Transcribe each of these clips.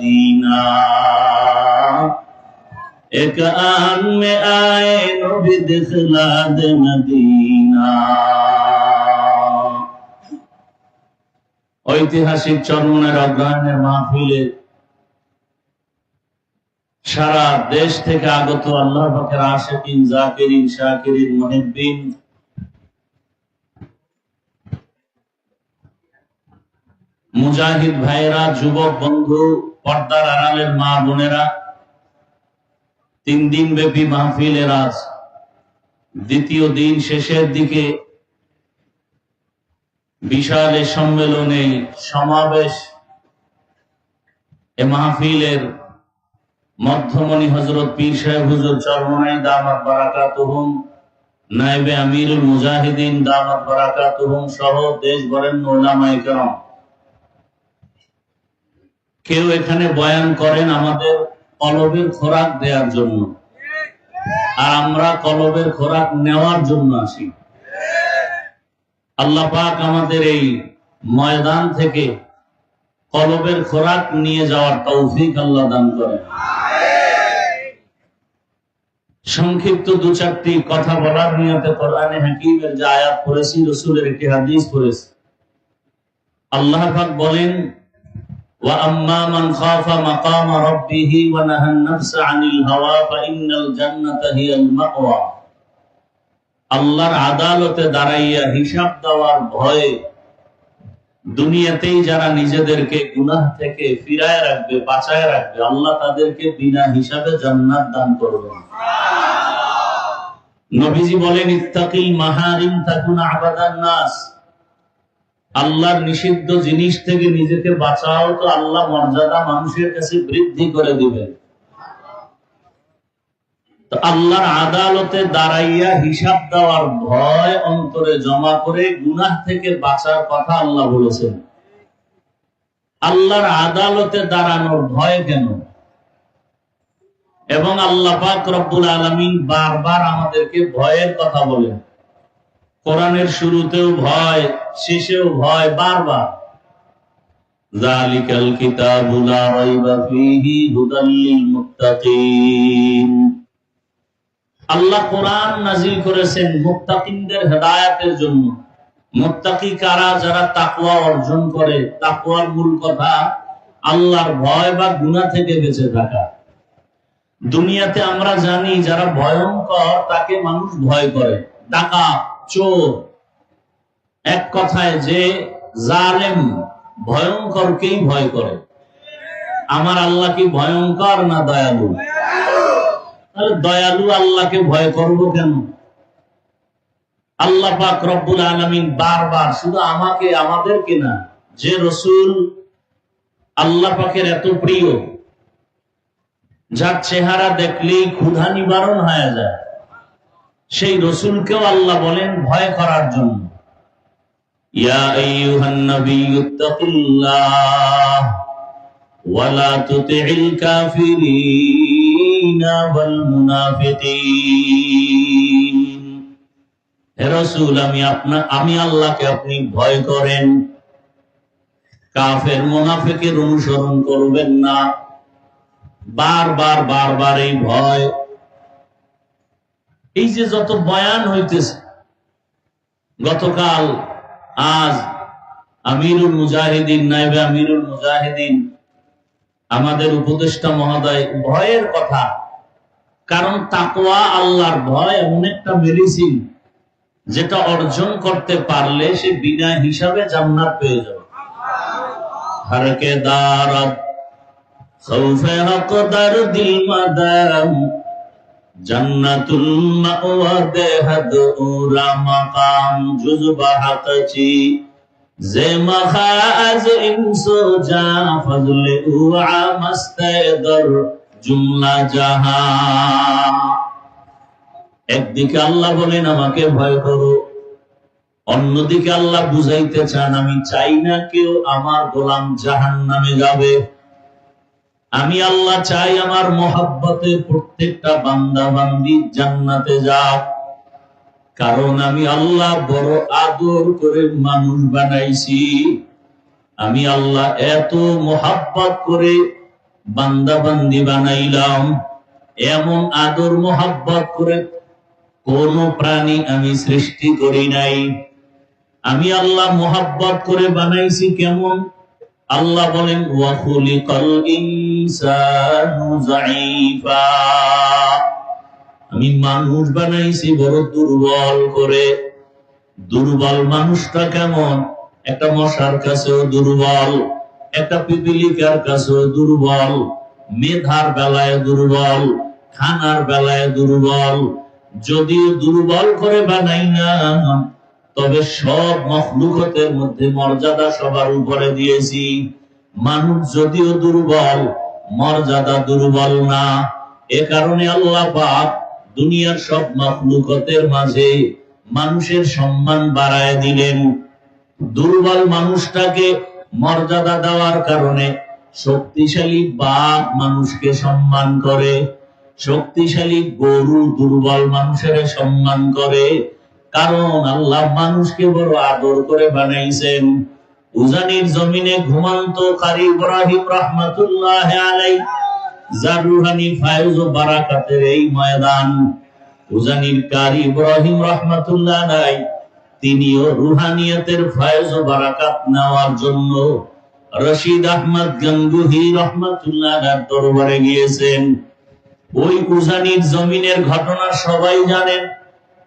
Medina. ایک آن میں آئے نبی دخلا دے مدینہ ঐতিহাসিক চরমনের অধ্যয়নের মাহফিলে সারা দেশ থেকে আগত আল্লাহ পাকের আশেকিন, জাকিরিন, শাকিরিন মহিবিন মুজাহিদ ভাইরা যুবক বন্ধু পর্দার আড়ালের মা বোনেরা তিন দিন ব্যাপী মাহফিলের আজ দ্বিতীয় দিন শেষের দিকে বিশাল এ সম্মেলনে সমাবেশ। এ মাহফিলের মধ্যমণি হজরত পীর সাহেব হুজুর চরমনাই দামাত বারাকাতুহুম নাইবে আমিরুল মুজাহিদিন দামাত বারাকাতুহুম সহ দেশ বরেণ্য ওলামায়ে কেরাম। কেউ এখানে বয়ান করেন আমাদের কলবের খোরাক দেওয়ার জন্য। আর আমরা কলবের খোরাক নেওয়ার জন্য আসি। আল্লাহ পাক আমাদের এই ময়দান থেকে কলবের খোরাক নিয়ে যাওয়ার তৌফিক আল্লাহ দান করেন সংক্ষিপ্ত দু চারটি কথা বলার নিয়তে কোরআনে হাকিমের যে আয়াত পড়েছি, রসুলের একটি হাদিস পড়েছি। আল্লাহ পাক বলেন وأما من خاف مقام ربه ونهى النفس عن الهوى فإن الجنة هي المأوى আল্লাহর আদালতে দাঁড়াইয়া হিসাব দেওয়ার ভয়ে দুনিয়াতেই যারা নিজেদেরকে গুনাহ থেকে ফিরায় রাখবে বাঁচায় রাখবে আল্লাহ তাদেরকে বিনা হিসাবে জান্নাত দান করবেন নবীজি বলেন ইত্তাকিল মাহারিম তাকুন আবাদান নাস আল্লাহর নিষিদ্ধ জিনিস থেকে নিজেকে বাঁচাও তো আল্লাহ মর্যাদা মানুষের কাছে বৃদ্ধি করে দিবেন। আল্লাহর আদালতে দাঁড়াইয়া হিসাব দেওয়ার ভয় অন্তরে জমা করে গুনাহ থেকে বাঁচার কথা আল্লাহ বলেছেন। আল্লাহর আদালতে দাঁড়ানোর ভয় কেন? এবং আল্লাহ পাক রব্বুল আলমিন বারবার আমাদেরকে ভয়ের কথা বলেন। কোরআনের শুরুতেও ভয়, শেষেও ভয় বারবার। জালিকাল কিতাবু লা রাইবা ফীহি হুদাল মুত্তাকিন আল্লাহ কোরআন করেছেন মুত্তাকিনদের হেদায়েতের জন্য। মুত্তাকি কারা? যারা তাকওয়া অর্জন করে। তাকওয়ার মূল কথা আল্লাহর ভয় বা গুনাহ থেকে বেঁচে থাকা। দুনিয়াতে আমরা জানি, যারা ভয়ঙ্কর, তাকে মানুষ ভয় করে। ডাকাত চোর। এক কথায় যে জালেম ভয়ঙ্করকেই ভয় করে? আমার আল্লাহ কি ভয়ঙ্কর না দয়ালু? তাহলে দয়ালু আল্লাহকে ভয় করব কেন? আল্লাহ পাক রব্বুল আলমিন বারবার শুধু আমাকে, আমাদেরকে না, যে রসুল আল্লাহ পাকের এত প্রিয়, যার চেহারা দেখলেই ক্ষুধা নিবারণ হয়ে যায়। সেই রসুলকেও আল্লাহ বলেন ভয় করার জন্য। আমি আপনার আমি আল্লাহকে আপনি ভয় করেন। কাফের মুনাফিকের অনুসরণ করবেন না। বারবার বারবার এই ভয় এই যে যত বয়ান হইতেছে, গতকাল আজ আমিরুল মুজাহিদিন, নাইবে আমিরুল মুজাহিদিন, আমাদের উপদেষ্টা মহোদয়, ভয়ের কথা। কারণ তাকওয়া আল্লাহর ভয়, এমন একটা মেডিসিন যেটা অর্জন করতে পারলে সে বিনা হিসাবে জান্নাত পেয়ে যাবে। হরকে দারদ খৌফে হক দার দিল মাদাম যে ফজলে জুমলা জাহা। একদিকে আল্লাহ বলেন, আমাকে ভয় করো। অন্যদিকে আল্লাহ বুঝাইতে চান, আমি চাই না কেউ আমার গোলাম জাহান নামে যাবে। আমি আল্লাহ চাই আমার মহাব্বতে প্রত্যেকটা বান্দা বান্দি জান্নাতে যাক। কারণ আমি আল্লাহ বড় আদর করে মানুষ বানাইছি। আমি আল্লাহ এত মোহাব্বত করে বান্দা বান্দি বানাইলাম। এমন আদর মহাব্বত করে কোন প্রাণী আমি সৃষ্টি করি নাই। আমি আল্লাহ মহাব্বত করে বানাইছি কেমন? আল্লাহ বলেন আমি মানুষ বানাইছি বড় দুর্বল করে। দুর্বল মানুষটা কেমন? একটা মশার কাছেও দুর্বল, একটা পিপিলিকার কাছেও দুর্বল, মেধার বেলায় দুর্বল, খানার বেলায় দুর্বল। যদিও দুর্বল করে বানাই না তবে সব মখলুকতের মধ্যে মর্যাদা সবার উপরে দিয়েছি। মানুষ যদিও দুর্বল, মর্যাদা দুর্বল না। এ কারণে আল্লাহ পাক দুনিয়ার সব মখলুকতের মাঝে মানুষের সম্মান বাড়ায় দিলেন। দুর্বল মানুষটাকে মর্যাদা দেওয়ার কারণে শক্তিশালী বাঘ মানুষকে সম্মান করে, শক্তিশালী গরু দুর্বল মানুষের সম্মান করে কারণ আল্লাহ মানুষকে বড় আদর করে বানাইছেন। উজানির জমিনে ঘুমান্ত কারি ইব্রাহিম রহমাতুল্লাহ আলাই যার রুহানি ফায়জ ও বারাকাতের এই ময়দান। উজানির কারি ইব্রাহিম রহমাতুল্লাহ তিনিও রুহানিয়তের ফায়জ ও বারাকাত নেওয়ার জন্য রশিদ আহমদ গঙ্গুহি রহমাতুল্লাহ দরবারে গিয়েছেন। ওই উজানির জমিনের ঘটনা সবাই জানেন।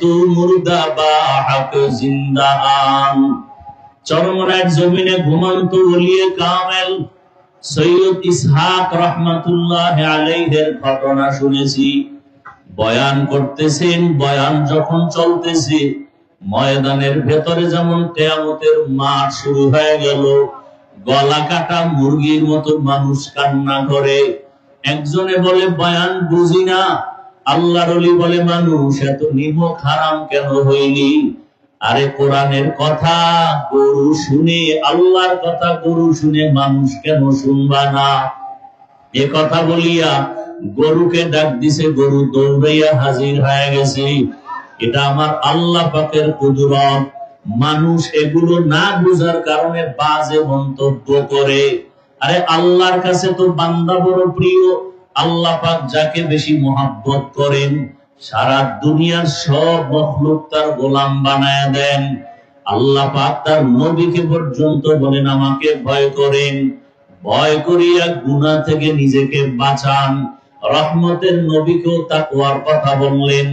তু চরমরাজ জমিনে ঘুমন্ত বলিয়ে কামেল। সৈয়দ ইসহাক রহমাতুল্লাহ ঘটনা শুনেছি। বয়ান করতেছেন, বয়ান যখন চলতেছে, ময়দানের ভেতরে যেমন কেয়ামতের মাঠ শুরু হয়ে গেল, গলা কাটা মুরগির মতো মানুষ কান্না করে। একজনে বলে, বয়ান বুঝি না। আল্লাহর বলে, মানুষ, এত নিমক হারাম কেন হইলি? আরে, কোরআনের কথা গরু শুনে, আল্লাহর কথা গরু শুনে মানুষ কেন শুনবা না? এ কথা বলিয়া গরুকে ডাক দিছে, গরু, দৌড়াইয়া হাজির হয়ে গেছে। এটা আমার আল্লাহ পাকের কুদরত। মানুষ এগুলো না বুঝার কারণে বাজে মন্তব্য করে। আরে, আল্লাহর কাছে তো বান্দা বড় প্রিয়। আল্লাহ পাক যাকে বেশি মহাব্বত করেন, সারা দুনিয়ার সব মখলুক তার গোলাম বানায় দেন। আল্লাহ পাক তার নবীকে পর্যন্ত বলেন, আমাকে ভয় করেন। ভয় করিয়া গুনাহ থেকে নিজেকে বাঁচান। রহমতের নবীকেও তাকওয়ার কথা বললেন।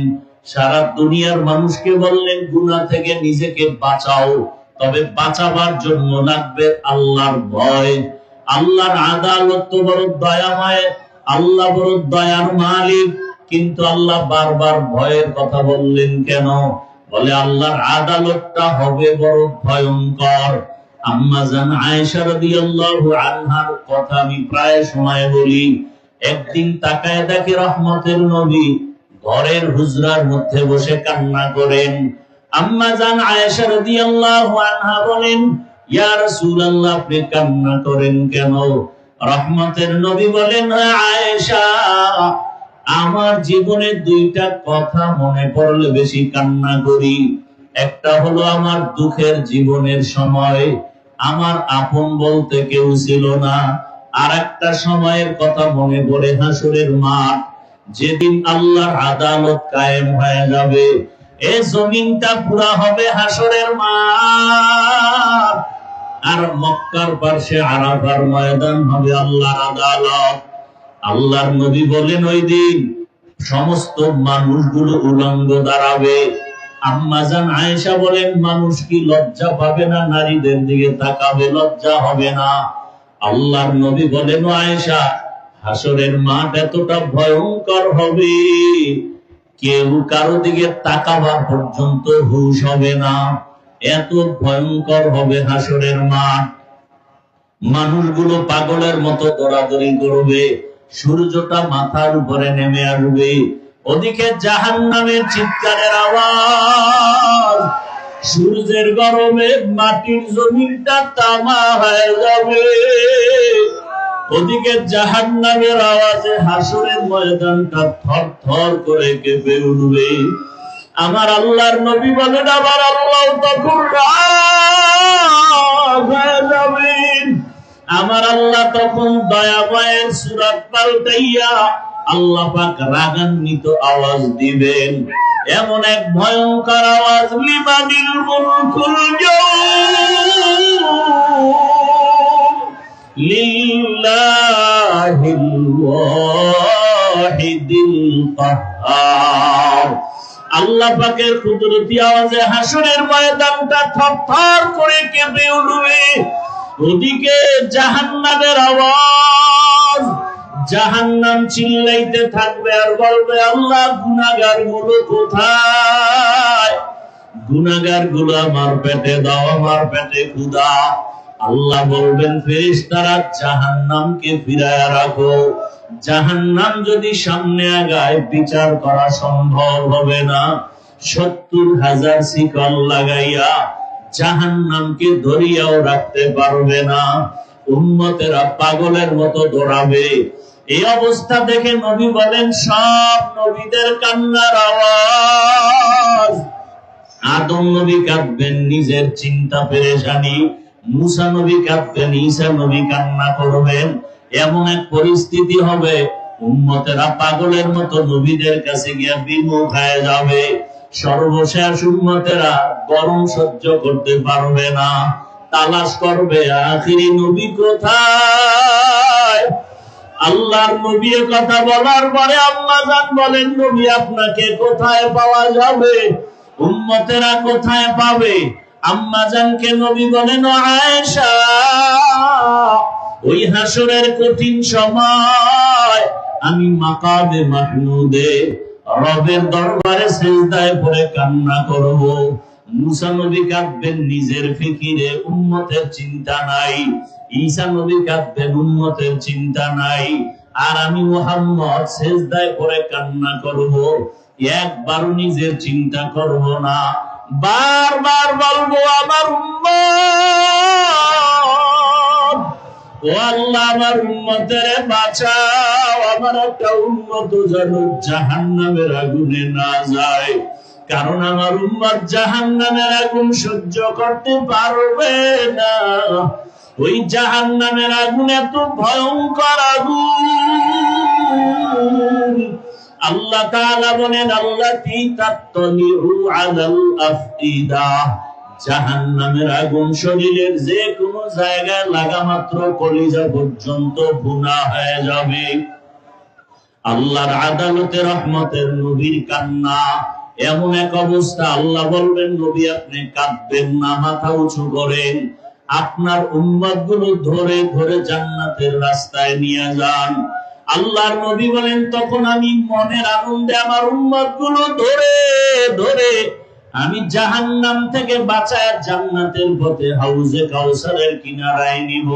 সারা দুনিয়ার মানুষকে বললেন, গুনাহ থেকে নিজেকে বাঁচাও। তবে বাঁচাবার জন্য লাগবে আল্লাহর ভয়। আল্লাহর আদালত তো বড় দয়াময়। আল্লাহ বড় দয়ার মালিক, কিন্তু আল্লাহ বারবার ভয়ের কথা বললেন কেন? বলে, আল্লাহর আদালতটা হবে বড় ভয়ঙ্কর। একদিন রহমতের ঘরের হুজরার মধ্যে বসে কান্না করেন। আম্মা জান বলেন আপনি কান্না করেন কেন? রহমতের নবী বলেন আয়েশা, আমার জীবনে দুইটা কথা মনে পড়লে বেশি কান্না করি। একটা হলো আমার দুঃখের জীবনের সময়, আমার আপন বলতে কেউ ছিল না। আর একটা সময়ের কথা মনে পড়ে হাসুরের মাঠ, যেদিন আল্লাহর আদালত কায়েম হয়ে যাবে। এ জমিনটা পুরা হবে হাসরের মাঠ। আর মক্কার পাশে আরাফার ময়দান হবে আল্লাহর আদালত। আল্লাহর নবী বলেন, ওই দিন সমস্ত মানুষগুলো উলঙ্গ দাঁড়াবে। আম্মাজান আয়েশা বলেন, মানুষ কি লজ্জা পাবে না? নারীদের দিকে তাকাবে, লজ্জা হবে না। আল্লাহর নবী বলেন আয়েশা, হাসরের মাঠ এতটা ভয়ঙ্কর হবে। কেউ কারও দিকে তাকাবার পর্যন্ত হুশ হবে না। এত ভয়ঙ্কর হবে হাসরের মাঠ মানুষগুলো পাগলের মতো দৌড়াদৌড়ি করবে, সূর্যটা মাথার উপরে নেমে আসবে। ওদিকে জাহান নামের চিৎকারের আওয়াজ, সূর্যের গরমে মাটির জমিনটা তামা হয়ে যাবে। ওদিকে জাহান নামের আওয়াজে হাসুরের ময়দানটা থর থর করে কেঁপে উঠবে। আমার আল্লাহর নবী বলেন, আমার আল্লাহ তখন আমার আল্লাহ তখন দয়াময়ের সুরাত পাল্টাইয়া আল্লাহ পাক রাগান্বিত আওয়াজ দিবেন। এমন এক ভয়ঙ্কর আওয়াজ লিমানিল মুলকুল লিল্লাহিল ওয়াহিদিল কাহ্হার আল্লাহ পাকের কুদরতি আওয়াজে হাসরের ময়দানটা থরথর করে কেঁপে উঠবে। ওদিকে জাহান্নামের আওয়াজ, জাহান্নাম চিল্লাইতে থাকবে আর বলবে, আল্লাহ গুনাগারগুলো কোথায়? গুনাগারগুলো আমার পেটে দাও, আমার পেটে ক্ষুদা আল্লাহ বলবেন, ফেরেশতারা জাহান্নামকে ফিরায় রাখো। জাহান্নাম যদি সামনে আগায় বিচার করা সম্ভব হবে না। সত্তর হাজার শিকল লাগাইয়া জাহান্নামকে ধরিয়াও রাখতে পারবে না। উম্মতেরা পাগলের মতো দৌড়াবে। এই অবস্থা দেখে নবী বলেন, সব নবীদের কান্নার আওয়াজ। আদম নবী কাঁদবেন, নিজের চিন্তা পেরেশানি। মুসা নবী কাঁদবেন, ঈসা নবী কান্না করবেন। এমন এক পরিস্থিতি হবে, উম্মতেরা পাগলের মতো নবীদের কাছে গিয়া বিমুখ হয়ে যাবে। সর্বশেষ উম্মতেরা গরম সহ্য করতে পারবে না, তালাশ করবে, আখিরি নবী কোথায়? আল্লাহর নবী কথা বলার পরে আম্মা জান বলেন, নবী আপনাকে কোথায় পাওয়া যাবে? উম্মতেরা কোথায় পাবে? আম্মা জানকে নবী বলেন "ও আয়েশা। ওই হাসরের কঠিন সময় আমি মাকামে মাহমুদে রবের দরবারে সেজদায় পড়ে কান্না করব। মুসা নবী কাঁদবেন নিজের ফিকিরে, উম্মতের চিন্তা নাই। ঈসা নবী কাঁদবেন, উম্মতের চিন্তা নাই। আর আমি মোহাম্মদ সেজদায় পড়ে কান্না করব। একবারও নিজের চিন্তা করব না। বারবার বলব, আমার উম্মত! আল্লাহ আমার আমার একটা যেন আগুনে কারণ আমার উম্মত জাহান্নামের আগুন সহ্য করতে পারবে না। ওই জাহান্নামের আগুন এত ভয়ঙ্কর আগুন। আল্লাহ বলেন, আল্লাতি তাত্তালিউ আলাল আফইদা জাহান্নামের আগুন শরীরের যে কোনো জায়গায় লাগা মাত্র কলিজা পর্যন্ত ভুনা হয়ে যাবে। আল্লাহর আদালতে রহমতের নবীর কান্না, এমন এক অবস্থা আল্লাহ বলবেন, নবী, আপনি কাঁদবেন না, মাথা উঁচু করেন। আপনার উম্মতগুলো ধরে ধরে জান্নাতের রাস্তায় নিয়ে যান। আল্লাহর নবী বলেন, তখন আমি মনের আনন্দে আমার উম্মতগুলো ধরে ধরে আমি জাহান্নাম থেকে বাঁচায় জান্নাতের পথে হাউজে কাউসারের কিনারায় নিব।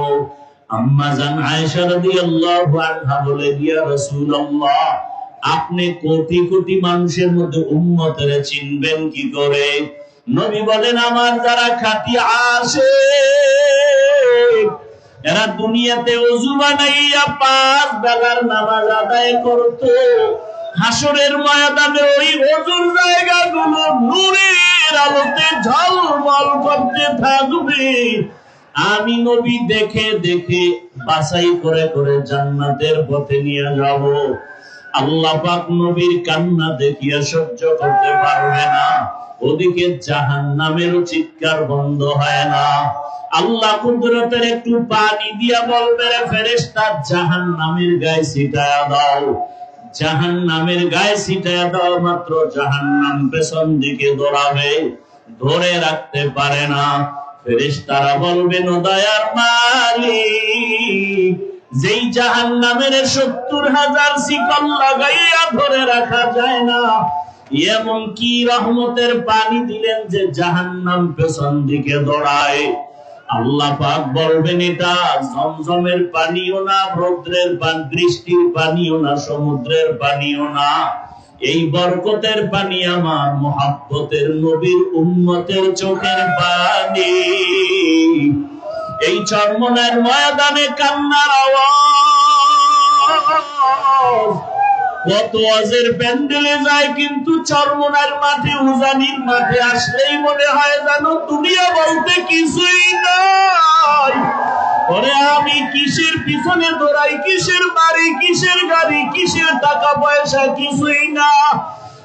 আম্মা জান আয়েশা রাদিয়াল্লাহু আনহা বলে রাসূলুল্লাহ, আপনি কোটি কোটি মানুষের মধ্যে উম্মতের চিনবেন কি করে? নবী বলেন, আমার যারা খাঁটি আসে। এরা দুনিয়াতে অজু বানাইয়া পাঁচ বেলার নামাজ আদায় করতো। হাসরের ময়দানে ওই অজুর জায়গাগুলো নূরের আলোতে ঝলমল করতে থাকবে। আমি নবী দেখে দেখে বাছাই করে করে জান্নাতের পথে নিয়ে যাব। আল্লাহ পাক নবীর কান্না দেখিয়া সহ্য করতে পারবে না। ওদিকে জাহান নামেরও চিৎকার বন্ধ হয় না। আল্লাহ কুদরতের একটু পানি দিয়া বলবে, রে ফেরেশতা জাহান নামের গায়ে ছিটায়া দাও। জাহান নামের গায়ে ছিটায়া দাও মাত্র জাহান নাম পেছন দিকে দৌড়াবে, ধরে রাখতে পারে না। ফেরেশতারা বলবেন দয়ার মালিক, যেই জাহান নামের সত্তর হাজার শিকল লাগাইয়া ধরে রাখা যায় না এমন কি রহমতের পানি দিলেন যে জাহান নাম পেছন দিকে দৌড়ায়। আল্লাহ পাক বলবেন এটা, জমজমের পানিও না, রৌদ্রের পান, বৃষ্টির পানিও না, সমুদ্রের পানিও না। এই বরকতের পানি আমার মোহাব্বতের নবীর উম্মতের চোখের পানি। এই চর্মনের ময়দানে কান্নার আওয়াজ। কত প্যান্ডেলে যায় কিন্তু মাঠে, উজানির মাঠে আসলেই মনে হয় জানো দুনিয়া বলতে কিছুই নাই। ওরে আমি কিসের পিছনে দৌড়াই? কিসের বাড়ি? কিসের গাড়ি? কিসের টাকা পয়সা? কিছুই না।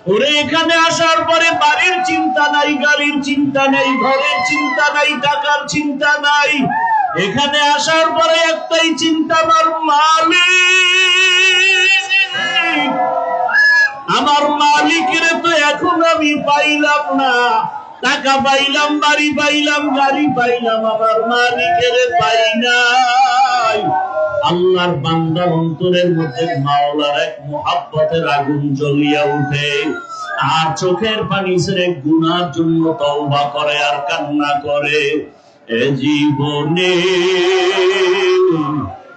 ওরে এখানে আসার পরে বাড়ির চিন্তা নাই, গাড়ির চিন্তা নাই, ঘরের চিন্তা নাই, টাকার চিন্তা নাই। এখানে আসার পরে একটাই চিন্তা, আমার মালিক। আমার মালিকের তো এখন আমি পাইলাম না। টাকা পাইলাম, বাড়ি পাইলাম, গাড়ি পাইলাম, আমার মালিকের পাই নাই। আল্লাহর বান্দা অন্তরের মধ্যে মাওলার এক মোহাব্বতের আগুন জ্বলিয়া উঠে। আর চোখের পানি ছেড়ে গুনার জন্য তওবা করে আর কান্না করে। এ জীবনে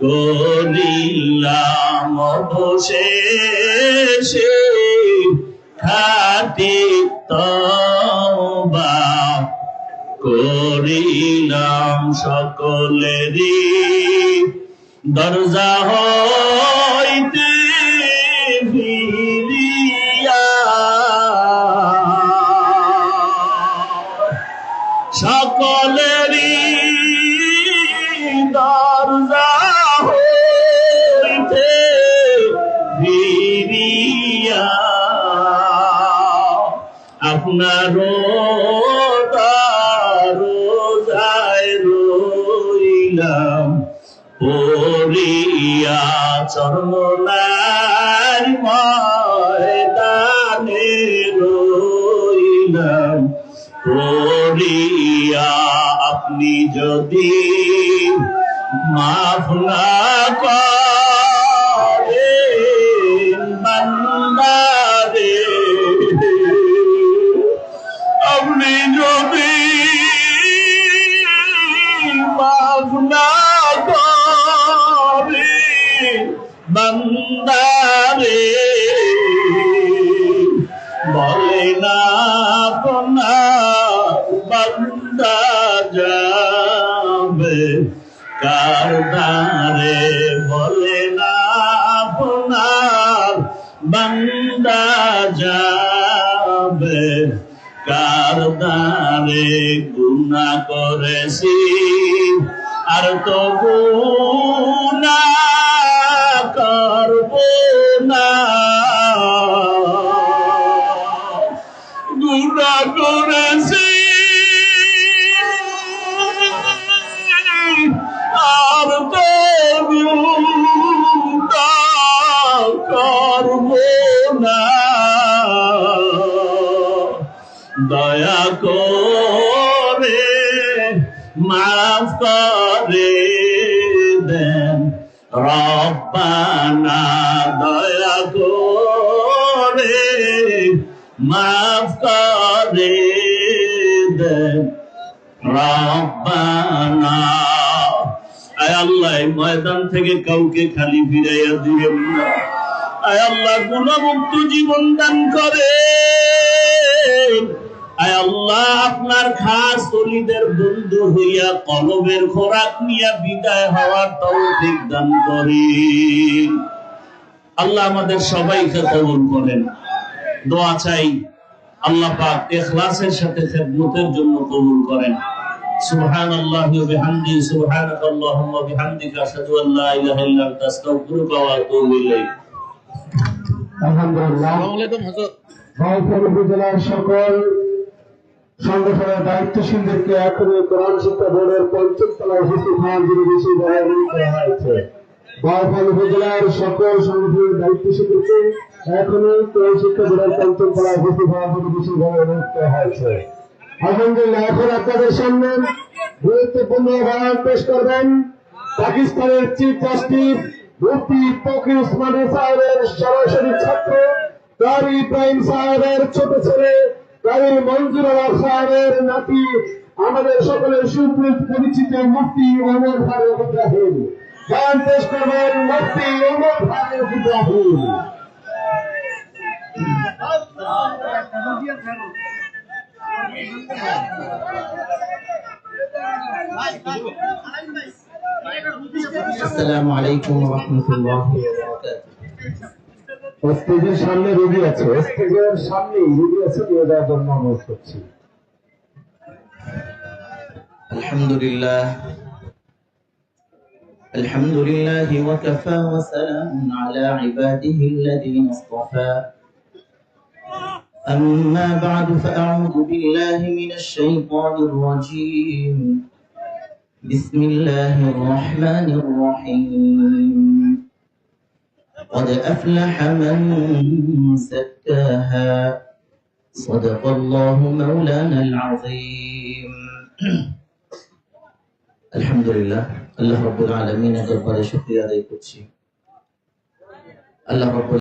করিলাম অবশেষে খাটি তবা করিলাম সকলেরই। দরজা হইতে পড়িয়া চরণার ময়দানে রইলাম। পড়িয়া আপনি যদি মাফ না করেন বলে না আপনার বন্দা যাবে কারদারে বলে না আপনার বন্দা যাবে কারদারে গুনা করেছি আর তো গুনা করব না। দয়া করে মাফ করে দেন। রব্বানা, দয়া করে মাফ করে দেন। রব্বানা। আল্লাহ ময়দান থেকে কাউকে খালি ফিরাইয়া দিবেন না। আয় আল্লাহ গুণমুক্ত জীবন দান করে আয় আল্লাহ আপনার খাস অলিদের বন্ধু হইয়া কলবের খোরাক নিয়ে বিদায় হওয়ার তৌফিক দান করেন। আল্লাহ আমাদের সবাইকে কবুল করেন। দোয়া চাই আল্লাহ পাক ইখলাসের সাথে খেদমতের জন্য কবুল করেন। আল্লাহ বিহামদি সুবহানাক আল্লাহুম্মা বিহামদিকা, আশহাদু আল লা ইলাহা ইল্লা আনতা, আস্তাগফিরুকা ওয়া আতুবু ইলাইক। আলহামদুলিল্লাহ। ভাইপুর সকল সংগঠনের দায়িত্বশীলদেরকে এখনই কোরআন শিক্ষা বোর্ডের পঞ্চম তলায় উপস্থিত হওয়ার জন্য বেশি করা হয়েছে। বাউফল উপজেলার সকল সংগঠনের দায়িত্বশীলদেরকে এখনই কোরআন শিক্ষা বোর্ডের পঞ্চম তলায় উপস্থিত হওয়ার বেশি অনুরোধ করা হয়েছে। আলহামদুলিল্লাহ এখন আপনাদের সামনে গুরুত্বপূর্ণ বয়ান পেশ করবেন পাকিস্তানের চিফ জাস্টিস মুফতি তকি উসমান সাহেবের সরাসরি ছাত্র কারি ইব্রাহিম সাহেবের ছোট ছেলে কারি মঞ্জুর আলম সাহেবের নাতি, আমাদের সকলের সুপরিচিত মুফতি ওমর ফারুক ইব্রাহিম। গান পেশ করবেন মুফতি ওমর ফারুক ইব্রাহিম। السلام عليكم ورحمة الله وبركاته স্টেজের সামনে রোগী আছে স্টেজের সামনে রোগী আছে নিয়ে যাওয়ার জন্য অনুরোধ করছি الحمد لله الحمد لله وكفى وسلام على عباده الذين اصطفى أما بعد فأعوذ بالله من الشيطان الرجيم بسم الله الرحمن الرحيم. قد أفلح من زكاها. صدق الله مولانا العظيم. الحمد لله الله رب العالمين جبر شكري عليكم الله رب